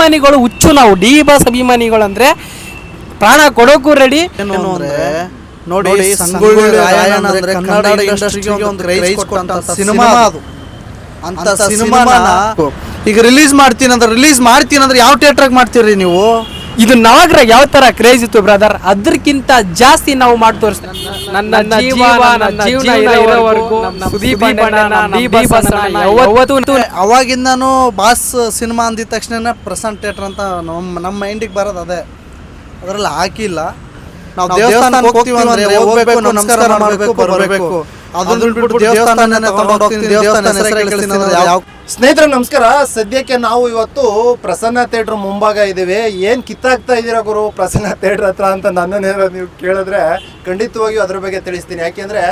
ಅಭಿಮಾನಿಗಳು ಹುಚ್ಚು ನಾವು. ಡಿ ಬಾಸ್ ಅಭಿಮಾನಿಗಳು ಅಂದ್ರೆ ಪ್ರಾಣ ಕೊಡೋಕು ರೆಡಿ ನೋಡಿ ಕನ್ನಡ ಇಂಡಸ್ಟ್ರಿಗೆ ಒಂದು ಕ್ರೈಸ್ ಕೊಟ್ಟಂತ ಸಿನಿಮಾ ಅದು. ಅಂತ ಸಿನಿಮಾನ ಈಗ ರಿಲೀಸ್ ಮಾಡ್ತೀನಿ ಅಂದ್ರೆ ರಿಲೀಸ್ ಮಾಡ್ತೀನಿ ಅಂದ್ರೆ ಯಾವ ಥಿಯೇಟ್ರಾಗ ಮಾಡ್ತೀರಿ ನೀವು? ಇದು ನಾಗರ ಯಾವ ತರ ಕ್ರೇಜ್ ಇತ್ತು ಬ್ರದರ್ ಅದಕ್ಕಿಂತ ಜಾಸ್ತಿ ನಾವು ಮಾಡಿ ತೋರಿಸ್ತೀವಿ ನನ್ನ ಜೀವ ನನ್ನ ಜೀವನ ಇರೋವರೆಗೂ ಸುದೀಪ್ ಬಾಸ್ ಅವಾಗಿಂದಾನು ಬಾಸ್ ಸಿನಿಮಾ ಅಂದಿದ ತಕ್ಷಣ ಪ್ರಸನ್ನ ಥಿಯೇಟರ್ ಅಂತ ನಮ್ಮ ನಮ್ಮ ಮೈಂಡಿಗೆ ಬರೋದು ಅದೇ. ಅದರಲ್ಲಿ ಹಾಕಿಲ್ಲ. ನಾವು ದೇವಸ್ಥಾನಕ್ಕೆ ಹೋಗ್ತೀವಿ ಅಂದ್ರೆ ಹೋಗ್ಬೇಕು ನಮಸ್ಕಾರ ಮಾಡಬೇಕು ಬರಬೇಕು. ಅದನ್ನ ಬಿಟ್ಬಿಟ್ಟು ದೇವಸ್ಥಾನನೇ ತಗೊಂಡು ಹೋಗ್ತೀನಿ ದೇವಸ್ಥಾನ ಹೆಸರು ಯಾವ ಸ್ನೇಹಿತರೆ, ನಮಸ್ಕಾರ. ಸದ್ಯಕ್ಕೆ ನಾವು ಇವತ್ತು ಪ್ರಸನ್ನ ಥಿಯೇಟ್ರ್ ಮುಂಭಾಗ ಇದ್ದೀವಿ. ಏನು ಕಿತ್ತಾಗ್ತಾ ಇದ್ದೀರಾ ಗುರು ಪ್ರಸನ್ನ ಥಿಯೇಟ್ರ್ ಹತ್ರ ಅಂತ ನನ್ನನ್ನೇ ನೀವು ಕೇಳಿದ್ರೆ ಖಂಡಿತವಾಗಿಯೂ ಅದ್ರ ಬಗ್ಗೆ ತಿಳಿಸ್ತೀನಿ. ಯಾಕೆಂದರೆ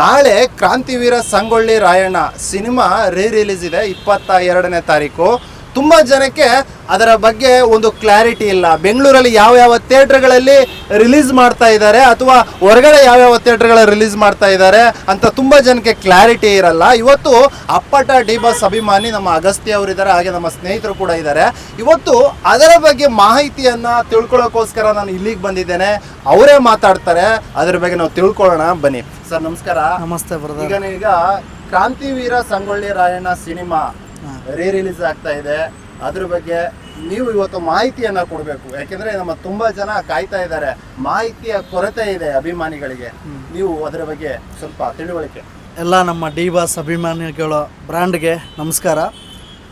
ನಾಳೆ Krantiveera Sangolli Rayanna cinema re release ಇದೆ ಇಪ್ಪತ್ತ ಎರಡನೇ ತಾರೀಕು. ತುಂಬಾ ಜನಕ್ಕೆ ಅದರ ಬಗ್ಗೆ ಒಂದು ಕ್ಲಾರಿಟಿ ಇಲ್ಲ. ಬೆಂಗಳೂರಲ್ಲಿ ಯಾವ ಯಾವ ಥಿಯೇಟ್ರ್ಗಳಲ್ಲಿ ರಿಲೀಸ್ ಮಾಡ್ತಾ ಇದ್ದಾರೆ ಅಥವಾ ಹೊರಗಡೆ ಯಾವ ಯಾವ ಥಿಯೇಟರ್ಗಳ ರಿಲೀಸ್ ಮಾಡ್ತಾ ಇದ್ದಾರೆ ಅಂತ ತುಂಬ ಜನಕ್ಕೆ ಕ್ಲಾರಿಟಿ ಇರಲ್ಲ. ಇವತ್ತು ಅಪ್ಪಟ ಡಿ ಬಾಸ್ ಅಭಿಮಾನಿ ನಮ್ಮ ಅಗಸ್ತ್ಯ ಅವರಿದ್ದಾರೆ ಹಾಗೆ ನಮ್ಮ ಸ್ನೇಹಿತರು ಕೂಡ ಇದ್ದಾರೆ. ಇವತ್ತು ಅದರ ಬಗ್ಗೆ ಮಾಹಿತಿಯನ್ನ ತಿಳ್ಕೊಳ್ಳೋಕೋಸ್ಕರ ನಾನು ಇಲ್ಲಿಗೆ ಬಂದಿದ್ದೇನೆ. ಅವರೇ ಮಾತಾಡ್ತಾರೆ. ಅದರ ಬಗ್ಗೆ ನಾವು ತಿಳ್ಕೊಳ್ಳೋಣ. ಬನ್ನಿ. ಸರ್ ನಮಸ್ಕಾರ. ನಮಸ್ತೆ ಈಗ Krantiveera Sangolli Rayanna cinema re release ಆಗ್ತಾ ಇದೆ. ಅದ್ರ ಬಗ್ಗೆ ನೀವು ಇವತ್ತು ಮಾಹಿತಿಯನ್ನ ಕೊಡಬೇಕು. ಯಾಕೆಂದ್ರೆ ನಮ್ಮ ತುಂಬಾ ಜನ ಕಾಯ್ತಾ ಇದ್ದಾರೆ. ಮಾಹಿತಿಯ ಕೊರತೆ ಇದೆ ಅಭಿಮಾನಿಗಳಿಗೆ. ನೀವು ಅದರ ಬಗ್ಗೆ ಸ್ವಲ್ಪ ತಿಳುವಳಿಕೆ. ಎಲ್ಲ ನಮ್ಮ ಡಿ ಬಾಸ್ ಅಭಿಮಾನಿಗಳ ಬ್ರ್ಯಾಂಡ್ಗೆ ನಮಸ್ಕಾರ.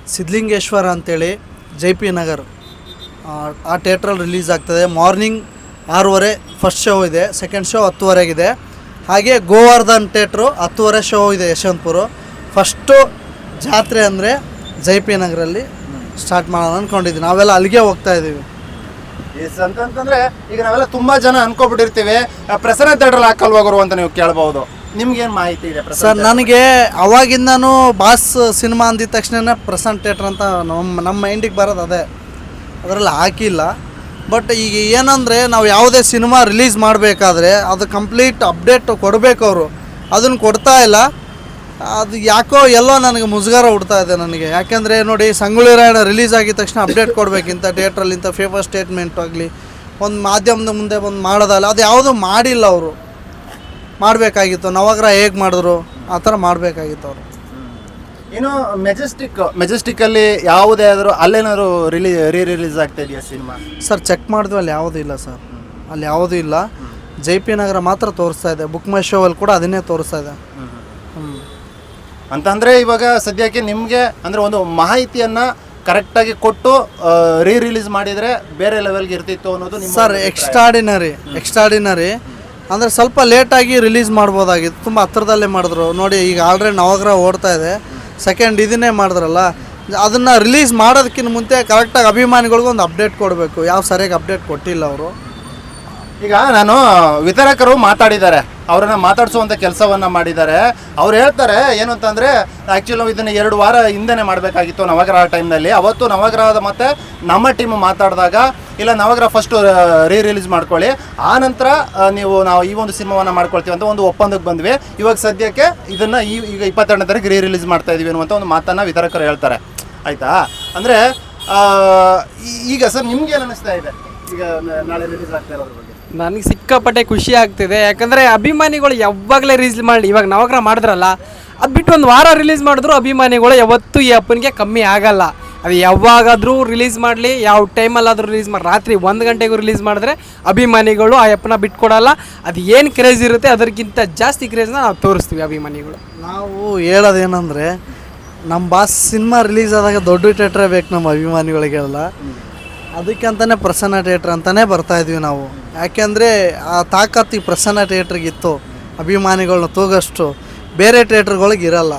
ಸಿದ್ಧಲಿಂಗೇಶ್ವರ ಅಂತೇಳಿ ಜೆ ಪಿ ನಗರ್ ಆ, ಆ ಥಿಯೇಟ್ರಲ್ಲಿ ರಿಲೀಸ್ ಆಗ್ತದೆ. ಮಾರ್ನಿಂಗ್ ಆರೂವರೆ ಫಸ್ಟ್ ಶೋ ಇದೆ ಸೆಕೆಂಡ್ ಶೋ ಹತ್ತುವರೆಗಿದೆ. ಹಾಗೆ ಗೋವರ್ಧನ್ ಥಿಯೇಟ್ರು ಹತ್ತುವರೆ ಶೋ ಇದೆ ಯಶವಂತಪುರ. ಫಸ್ಟು ಜಾತ್ರೆ ಅಂದರೆ ಜೈಪಿ ಪಿ ನಗರಲ್ಲಿ ಸ್ಟಾರ್ಟ್ ಮಾಡೋಣ ಅಂದ್ಕೊಂಡಿದ್ವಿ ನಾವೆಲ್ಲ ಅಲ್ಲಿಗೆ ಹೋಗ್ತಾ ಇದ್ದೀವಿ. ಎಸ್ ಅಂತಂತಂದ್ರೆ ಈಗ ನಾವೆಲ್ಲ ತುಂಬಾ ಜನ ಅನ್ಕೊಬಿಟ್ಟಿರ್ತೀವಿ. ಪ್ರಸನ್ನ ಥಿಯೇಟರ್ ಹಾಕಲ್ವಾಗರು ಅಂತ ನೀವು ಕೇಳ್ಬಹುದು ನಿಮ್ಗೇನು ಮಾಹಿತಿ ಇದೆ ಸರ್ ನನಗೆ ಅವಾಗಿಂದನೂ ಬಾಸ್ ಸಿನಿಮಾ ಅಂದಿದ ತಕ್ಷಣ ಪ್ರಸನ್ನ ಥಿಯೇಟ್ರ್ ಅಂತ ನಮ್ಮ ನಮ್ಮ ಮೈಂಡಿಗೆ ಬರೋದು ಅದೇ. ಅದರಲ್ಲಿ ಹಾಕಿಲ್ಲ. ಬಟ್ ಈಗ ಏನಂದರೆ ನಾವು ಯಾವುದೇ ಸಿನಿಮಾ ರಿಲೀಸ್ ಮಾಡಬೇಕಾದ್ರೆ ಅದು ಕಂಪ್ಲೀಟ್ ಅಪ್ಡೇಟ್ ಕೊಡಬೇಕು ಅವರು. ಅದನ್ನು ಕೊಡ್ತಾ ಇಲ್ಲ. ಅದು ಯಾಕೋ ಎಲ್ಲೋ ನನಗೆ ಮುಜುಗಾರ ಹುಡ್ತಾ ಇದೆ ನನಗೆ. ಯಾಕೆಂದರೆ ನೋಡಿ ಸಂಗೊಳ್ಳಿ ರಾಯಣ್ಣ ರಿಲೀಸ್ ಆಗಿದ ತಕ್ಷಣ ಅಪ್ಡೇಟ್ ಕೊಡಬೇಕು ಇಂಥ ಥಿಯೇಟ್ರಲ್ಲಿ ಇಂಥ ಫೇಮಸ್ ಸ್ಟೇಟ್ಮೆಂಟ್ ಆಗಲಿ ಒಂದು ಮಾಧ್ಯಮದ ಮುಂದೆ ಬಂದು ಮಾಡೋದಲ್ಲ ಅದು ಯಾವುದೂ ಮಾಡಿಲ್ಲ ಅವರು. ಮಾಡಬೇಕಾಗಿತ್ತು. ನವಗ್ರಹ ಹೇಗೆ ಮಾಡಿದ್ರು? ಆ ಥರ ಮಾಡಬೇಕಾಗಿತ್ತು ಅವರು. ಏನು ಮೆಜೆಸ್ಟಿಕ್ ಮೆಜೆಸ್ಟಿಕ್ಕಲ್ಲಿ ಯಾವುದೇ ಆದರೂ ಅಲ್ಲೇನಾದ್ರು ರಿಲೀ ರೀ ರಿಲೀಸ್ ಆಗ್ತಾ ಇದೆಯಾ ಸಿನಿಮಾ ಸರ್ ಚೆಕ್ ಮಾಡಿದ್ವಿ ಅಲ್ಲಿ ಯಾವುದೂ ಇಲ್ಲ ಸರ್ ಅಲ್ಲಿ ಯಾವುದೂ ಇಲ್ಲ. ಜೆ ಪಿ ನಗರ ಮಾತ್ರ ತೋರಿಸ್ತಾ ಇದೆ. ಬುಕ್ ಮೈ ಶೋವಲ್ಲಿ ಕೂಡ ಅದನ್ನೇ ತೋರಿಸ್ತಾ ಇದೆ. ಅಂತಂದ್ರೆ ಇವಾಗ ಸದ್ಯಕ್ಕೆ ನಿಮಗೆ ಅಂದರೆ ಒಂದು ಮಾಹಿತಿಯನ್ನು ಕರೆಕ್ಟಾಗಿ ಕೊಟ್ಟು ರೀ ರಿಲೀಸ್ ಮಾಡಿದರೆ ಬೇರೆ ಲೆವೆಲ್ಗೆ ಇರ್ತಿತ್ತು ಅನ್ನೋದು ನಿಮ್ಮ ಸರ್ ಎಕ್ಸ್ಟ್ರಾಡಿನರಿ ಎಕ್ಸ್ಟ್ರಾಡಿನರಿ ಅಂದರೆ ಸ್ವಲ್ಪ ಲೇಟಾಗಿ ರಿಲೀಸ್ ಮಾಡ್ಬೋದಾಗಿತ್ತು. ತುಂಬ ಹತ್ರದಲ್ಲೇ ಮಾಡಿದ್ರು. ನೋಡಿ ಈಗ ಆಲ್ರೆಡಿ ನವಗ್ರಹ ಓಡ್ತಾ ಇದೆ. ಸೆಕೆಂಡ್ ಇದನ್ನೇ ಮಾಡಿದ್ರಲ್ಲ. ಅದನ್ನು ರಿಲೀಸ್ ಮಾಡೋದಕ್ಕಿಂತ ಮುಂಚೆ ಕರೆಕ್ಟಾಗಿ ಅಭಿಮಾನಿಗಳಿಗೂ ಒಂದು ಅಪ್ಡೇಟ್ ಕೊಡಬೇಕು. ಯಾವ ಸರಿಯಾಗಿ ಅಪ್ಡೇಟ್ ಕೊಟ್ಟಿಲ್ಲ ಅವರು. ಈಗ ನಾನು ವಿತರಕರು ಮಾತಾಡಿದ್ದಾರೆ. ಅವರನ್ನ ಮಾತಾಡಿಸುವಂತ ಕೆಲಸವನ್ನ ಮಾಡಿದ್ದಾರೆ. ಅವ್ರು ಹೇಳ್ತಾರೆ, ಏನು ಅಂತಂದ್ರೆ ಆಕ್ಚುಲಿ ನಾವು ಇದನ್ನ ಎರಡು ವಾರ ಹಿಂದೆನೆ ಮಾಡಬೇಕಾಗಿತ್ತು ನವಗ್ರಹ ಟೈಮ್ನಲ್ಲಿ ಅವತ್ತು ನವಗ್ರಹದ ಮತ್ತೆ ನಮ್ಮ ಟೀಮ್ ಮಾತಾಡಿದಾಗ, ಇಲ್ಲ, ನವಗ್ರಹ ಫಸ್ಟ್ ರೀ ರಿಲೀಸ್ ಮಾಡ್ಕೊಳ್ಳಿ. ಆ ನಂತರ ನೀವು ನಾವು ಈ ಒಂದು ಸಿನಿಮಾವನ್ನ ಮಾಡ್ಕೊಳ್ತೀವಿ ಅಂತ ಒಂದು ಒಪ್ಪಂದಕ್ಕೆ ಬಂದ್ವಿ. ಇವಾಗ ಸದ್ಯಕ್ಕೆ ಇದನ್ನ ಈಗ ಇಪ್ಪತ್ತೆರಡನೇ ತಾರೀಕು ರೀ ರಿಲೀಸ್ ಮಾಡ್ತಾ ಇದೀವಿ ಅನ್ನುವಂಥ ಒಂದು ಮಾತನ್ನ ವಿತರಕರು ಹೇಳ್ತಾರೆ. ಆಯ್ತಾ? ಅಂದ್ರೆ ಈಗ ಸರ್, ನಿಮ್ಗೆ ಏನು ಇದೆ? ಈಗ ನಾಳೆ ರಿಲೀಸ್ ಆಗ್ತಾ ಇರೋದ್ರ ನನಗೆ ಸಿಕ್ಕಾಪಟ್ಟೆ ಖುಷಿ ಆಗ್ತಿದೆ. ಯಾಕಂದರೆ ಅಭಿಮಾನಿಗಳು ಯಾವಾಗಲೇ ರಿಲೀಸ್ ಮಾಡಿ ಇವಾಗ ನವಗ್ರಹ ಮಾಡಿದ್ರಲ್ಲ, ಅದು ಬಿಟ್ಟು ಒಂದು ವಾರ ರಿಲೀಸ್ ಮಾಡಿದ್ರು ಅಭಿಮಾನಿಗಳು ಯಾವತ್ತೂ ಈ ಅಪ್ಪನಿಗೆ ಕಮ್ಮಿ ಆಗಲ್ಲ. ಅದು ಯಾವಾಗಾದರೂ ರಿಲೀಸ್ ಮಾಡಲಿ, ಯಾವ ಟೈಮಲ್ಲಾದರೂ ರಿಲೀಸ್ ಮಾಡಿ ರಾತ್ರಿ ಒಂದು ಗಂಟೆಗೂ ರಿಲೀಸ್ ಮಾಡಿದ್ರೆ ಅಭಿಮಾನಿಗಳು ಆ ಅಪ್ಪನ ಬಿಟ್ಕೊಡಲ್ಲ. ಅದು ಏನು ಕ್ರೇಜ್ ಇರುತ್ತೆ ಅದಕ್ಕಿಂತ ಜಾಸ್ತಿ ಕ್ರೇಜ್ನ ನಾವು ತೋರಿಸ್ತೀವಿ ಅಭಿಮಾನಿಗಳು. ನಾವು ಹೇಳೋದೇನೆಂದರೆ ನಮ್ಮ ಬಾಸ್ ಸಿನಿಮಾ ರಿಲೀಸ್ ಆದಾಗ ದೊಡ್ಡ ಥಿಯೇಟ್ರೇ ಬೇಕು ನಮ್ಮ ಅಭಿಮಾನಿಗಳಿಗೆಲ್ಲ ಅದಕ್ಕೆ ಅಂತಲೇ ಪ್ರಸನ್ನ ಥಿಯೇಟ್ರ್ ಅಂತಲೇ ಬರ್ತಾ ಇದ್ವಿ ನಾವು. ಯಾಕೆಂದರೆ ಆ ತಾಕತ್ತು ಈ ಪ್ರಸನ್ನ ಥಿಯೇಟ್ರಿಗಿತ್ತು ಅಭಿಮಾನಿಗಳನ್ನ ತೂಗಷ್ಟು ಬೇರೆ ಥಿಯೇಟ್ರ್ಗಳಿಗೆ ಇರಲ್ಲ.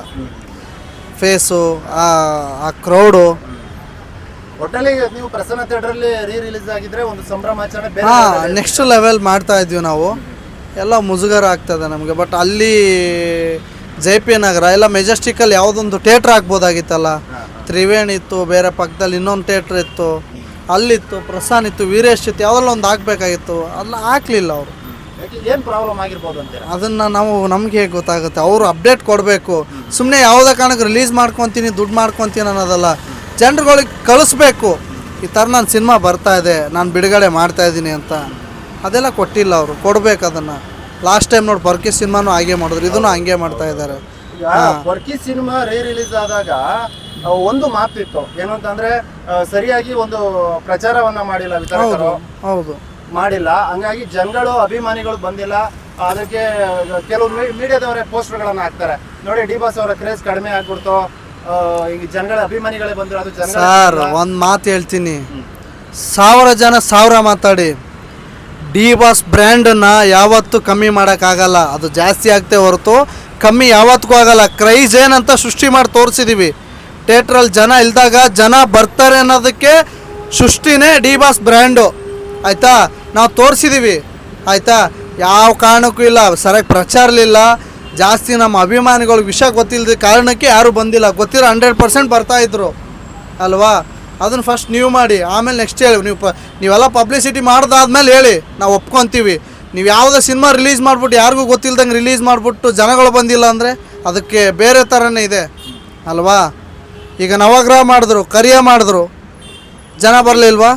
ಫೇಸು ಆ ಆ ಕ್ರೌಡು. ಒಟ್ಟಲ್ಲಿ ನೀವು ಪ್ರಸನ್ನ ಥಿಯೇಟರ್ ಅಲ್ಲಿ ರೀ ರಿಲೀಸ್ ಆಗಿದ್ರೆ ಒಂದು ಸಂಭ್ರಮಾಚರಣೆ ಬೇರೆ ಹಾಂ ನೆಕ್ಸ್ಟ್ ಲೆವೆಲ್ ಮಾಡ್ತಾ ಇದ್ವಿ ನಾವು. ಎಲ್ಲ ಮುಜುಗರ ಆಗ್ತದೆ ನಮಗೆ. ಬಟ್ ಅಲ್ಲಿ ಜೆ ಪಿ ನಗರ ಎಲ್ಲ ಮೆಜೆಸ್ಟಿಕಲ್ಲಿ ಯಾವುದೊಂದು ಥಿಯೇಟ್ರ್ ಆಗ್ಬೋದಾಗಿತ್ತಲ್ಲ. ತ್ರಿವೇಣಿ ಇತ್ತು ಬೇರೆ ಪಕ್ಕದಲ್ಲಿ ಇನ್ನೊಂದು ಥಿಯೇಟ್ರ್ ಇತ್ತು. ಅಲ್ಲಿತ್ತು ಪ್ರಸಾನ್ ಇತ್ತು ವೀರೇಶ್ ಇತ್ತು ಯಾವೆಲ್ಲ ಒಂದು ಹಾಕ್ಬೇಕಾಗಿತ್ತು ಅದನ್ನ ಹಾಕ್ಲಿಲ್ಲ ಅವರು. ಏನು ಪ್ರಾಬ್ಲಮ್ ಆಗಿರ್ಬೋದು ಅಂತ ಅದನ್ನು ನಾವು ನಮ್ಗೆ ಹೇಗೆ ಗೊತ್ತಾಗುತ್ತೆ? ಅವರು ಅಪ್ಡೇಟ್ ಕೊಡಬೇಕು. ಸುಮ್ಮನೆ ಯಾವುದೇ ಕಾರಣಕ್ಕೆ ರಿಲೀಸ್ ಮಾಡ್ಕೊತೀನಿ ದುಡ್ಡು ಮಾಡ್ಕೊತೀನಿ ಅನ್ನೋದಲ್ಲ. ಜನರುಗಳಿಗೆ ಕಳಿಸ್ಬೇಕು. ಈ ಥರ ನನ್ನ ಸಿನಿಮಾ ಬರ್ತಾ ಇದೆ ನಾನು ಬಿಡುಗಡೆ ಮಾಡ್ತಾ ಇದ್ದೀನಿ ಅಂತ. ಅದೆಲ್ಲ ಕೊಟ್ಟಿಲ್ಲ ಅವರು ಕೊಡ್ಬೇಕು ಅದನ್ನು. ಲಾಸ್ಟ್ ಟೈಮ್ ನೋಡಿ ಬರ್ಕಿ ಸಿನಿಮಾನು ಹಾಗೆ ಮಾಡಿದ್ರು ಇದನ್ನು ಹಂಗೆ ಮಾಡ್ತಾ ಇದ್ದಾರೆ. ಬರ್ಕಿ ವರ್ಕಿ ಸಿನಿಮಾ ರೇ ರಿಲೀಸ್ ಆದಾಗ ಒಂದು ಮಾತಿತ್ತು. ಏನು ಅಂತಂದ್ರೆ ಸರಿಯಾಗಿ ಒಂದು ಪ್ರಚಾರವನ್ನ ಮಾಡಿಲ್ಲ ವಿತರಕರು ಹೌದು ಮಾಡಿಲ್ಲ. ಹಂಗಾಗಿ ಜನಗಳು ಅಭಿಮಾನಿಗಳು ಬಂದಿಲ್ಲ. ಅದಕ್ಕೆ ಕೆಲವು ಮೀಡಿಯಾದವರೇ ಪೋಸ್ಟರ್ಗಳನ್ನ ಹಾಕ್ತಾರೆ. ನೋಡಿ ಡಿ ಬಾಸ್ ಅವರ ಕ್ರೇಜ್ ಕಡಿಮೆ ಆಗ್ಬಿಡ್ತು. ಈಗ ಜನಗಳ ಅಭಿಮಾನಿಗಳೇ ಬಂದ್ರು ಅದು ಸರ್ ಒಂದು ಮಾತು ಹೇಳ್ತೀನಿ. ಸಾವಿರ ಜನ ಸಾವಿರ ಮಾತಾಡಿ. ಡಿ ಬಾಸ್ ಬ್ರ್ಯಾಂಡನ್ನು ಯಾವತ್ತೂ ಕಮ್ಮಿ ಮಾಡೋಕ್ಕಾಗಲ್ಲ. ಅದು ಜಾಸ್ತಿ ಆಗ್ತೇ ಹೊರತು ಕಮ್ಮಿ ಯಾವತ್ತಿಗೂ ಆಗಲ್ಲ. ಕ್ರೈಸ್ ಏನಂತ ಸೃಷ್ಟಿ ಮಾಡಿ ತೋರಿಸಿದ್ದೀವಿ ಥಿಯೇಟ್ರಲ್ಲಿ ಜನ ಇಲ್ದಾಗ ಜನ ಬರ್ತಾರೆ ಅನ್ನೋದಕ್ಕೆ ಸೃಷ್ಟಿನೇ ಡಿ ಬಾಸ್ ಬ್ರ್ಯಾಂಡು. ಆಯಿತಾ? ನಾವು ತೋರಿಸಿದ್ದೀವಿ ಆಯಿತಾ? ಯಾವ ಕಾರಣಕ್ಕೂ ಇಲ್ಲ. ಸರಿಯಾಗಿ ಪ್ರಚಾರಲಿಲ್ಲ ಜಾಸ್ತಿ ನಮ್ಮ ಅಭಿಮಾನಿಗಳು ವಿಷಯ ಗೊತ್ತಿಲ್ಲದ ಕಾರಣಕ್ಕೆ ಯಾರೂ ಬಂದಿಲ್ಲ. ಗೊತ್ತಿರೋ ಹಂಡ್ರೆಡ್ ಪರ್ಸೆಂಟ್ ಬರ್ತಾಯಿದ್ರು ಅಲ್ವಾ? ಅದನ್ನು ಫಸ್ಟ್ ನೀವು ಮಾಡಿ. ಆಮೇಲೆ ನೆಕ್ಸ್ಟ್ ಹೇಳಿ. ನೀವು ಪ ನೀವೆಲ್ಲ ಪಬ್ಲಿಸಿಟಿ ಮಾಡ್ದಾದ್ಮೇಲೆ ಹೇಳಿ. ನಾವು ಒಪ್ಕೊತೀವಿ. ನೀವು ಯಾವುದೋ ಸಿನಿಮಾ ರಿಲೀಸ್ ಮಾಡಿಬಿಟ್ಟು ಯಾರಿಗೂ ಗೊತ್ತಿಲ್ದಂಗೆ ರಿಲೀಸ್ ಮಾಡಿಬಿಟ್ಟು ಜನಗಳು ಬಂದಿಲ್ಲ ಅಂದರೆ ಅದಕ್ಕೆ ಬೇರೆ ಥರನೇ ಇದೆ. ಅಲ್ವಾ? ಈಗ ನವಗ್ರಹ ಮಾಡಿದ್ರು ಕರಿಯ ಮಾಡಿದ್ರು. ಜನ ಬರಲಿಲ್ವಾ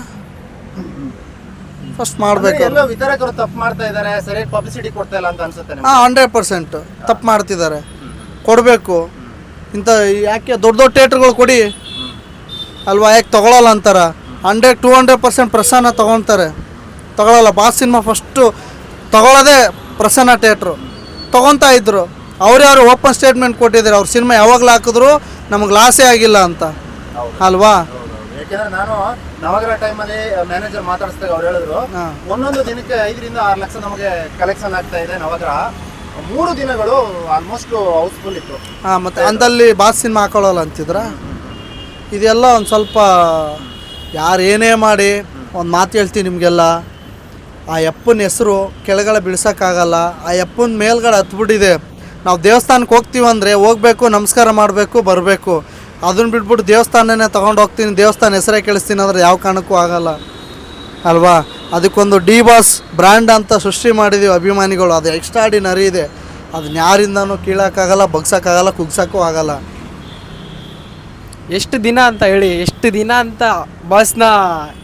ಫಸ್ಟ್ ಮಾಡಬೇಕು ಎಲ್ಲೋ ವಿತರಕರು ತಪ್ಪು ಮಾಡ್ತಾ ಇದ್ದಾರೆ ಸರಿಯಾಗಿ ಪಬ್ಲಿಸಿಟಿ ಕೊಡ್ತಾ ಇಲ್ಲ ಅಂತ ಅನ್ಸುತ್ತೆ? ಹಾಂ ಹಂಡ್ರೆಡ್ ಪರ್ಸೆಂಟ್ ತಪ್ಪು ಮಾಡ್ತಿದ್ದಾರೆ. ಕೊಡಬೇಕು. ಇಂಥ ಯಾಕೆ ದೊಡ್ಡ ದೊಡ್ಡ ಥಿಯೇಟ್ರ್ಗಳು ಕೊಡಿ. ಅಲ್ವಾ ಯಾಕೆ ತೊಗೊಳಲ್ಲ ಅಂತಾರ? Hundred two hundred percent Prasanna ತೊಗೊಳ್ತಾರೆ. ತೊಗೊಳಲ್ಲ. ಬಾಸ್ ಸಿನಿಮಾ ಫಸ್ಟು ತೊಗೊಳ್ಳೋದೇ ಪ್ರಸನ್ನ ಥಿಯೇಟ್ರು ತೊಗೊತಾ ಇದ್ರು. ಅವ್ರು ಯಾರು ಓಪನ್ ಸ್ಟೇಟ್ಮೆಂಟ್ ಕೊಟ್ಟಿದ್ದಾರೆ ಅವ್ರ ಸಿನಿಮಾ ಯಾವಾಗಲೂ ಹಾಕಿದ್ರು ನಮಗೆ ಲಾಸೇ ಆಗಿಲ್ಲ ಅಂತ. ಅಲ್ವಾ? ಯಾಕೆಂದ್ರೆ ನಾನು ನವಗ್ರಹ ಟೈಮಲ್ಲಿ ಮ್ಯಾನೇಜರ್ ಮಾತಾಡಿಸಿದಾಗ ಅವ್ರು ಹೇಳಿದ್ರು ಒಂದೊಂದು ದಿನಕ್ಕೆ ಐದರಿಂದ ಆರು ಲಕ್ಷ ನಮಗೆ ಕಲೆಕ್ಷನ್ ಆಗ್ತಾ ಇದೆ ನವಗ್ರಹ. ಮೂರು ದಿನಗಳು ಆಲ್ಮೋಸ್ಟ್ ಹೌಸ್ಫುಲ್ ಇತ್ತು. ಹಾಂ ಮತ್ತು ಅಂದಲ್ಲಿ ಬಾಸ್ ಸಿನಿಮಾ ಹಾಕೊಳ್ಳಲ್ಲ ಅಂತಿದ್ರ? ಇದೆಲ್ಲ ಒಂದು ಸ್ವಲ್ಪ ಯಾರು ಏನೇ ಮಾಡಿ ಒಂದು ಮಾತು ಹೇಳ್ತೀನಿ ನಿಮಗೆಲ್ಲ. ಆ ಯಪ್ಪನ ಹೆಸರು ಕೆಳಗಡೆ ಬಿಡ್ಸೋಕ್ಕಾಗಲ್ಲ ಆ ಯಪ್ಪನ ಮೇಲ್ಗಡೆ ಹತ್ಬಿಟ್ಟಿದೆ. ನಾವು ದೇವಸ್ಥಾನಕ್ಕೆ ಹೋಗ್ತೀವಿ ಅಂದರೆ ಹೋಗಬೇಕು, ನಮಸ್ಕಾರ ಮಾಡಬೇಕು, ಬರಬೇಕು. ಅದನ್ನ ಬಿಟ್ಬಿಟ್ಟು ದೇವಸ್ಥಾನನೇ ತೊಗೊಂಡು ಹೋಗ್ತೀನಿ, ದೇವಸ್ಥಾನ ಹೆಸರೇ ಕೇಳಿಸ್ತೀನಿ ಅಂದರೆ ಯಾವ ಕಾರಣಕ್ಕೂ ಆಗಲ್ಲ. ಅಲ್ವಾ? ಅದಕ್ಕೊಂದು ಡಿ ಬಾಸ್ ಬ್ರ್ಯಾಂಡ್ ಅಂತ ಸೃಷ್ಟಿ ಮಾಡಿದ್ದೀವಿ ಅಭಿಮಾನಿಗಳು. ಅದು ಎಕ್ಸ್ಟ್ರಾಡಿನರಿ ಇದೆ. ಅದನ್ನ ಯಾರಿಂದನೂ ಕೀಳೋಕ್ಕಾಗಲ್ಲ, ಬಗ್ಸೋಕ್ಕಾಗಲ್ಲ, ಕುಗ್ಸೋಕ್ಕೂ ಆಗಲ್ಲ. ಎಷ್ಟು ದಿನ ಅಂತ ಹೇಳಿ, ಎಷ್ಟು ದಿನ ಅಂತ ಬಾಸ್ನ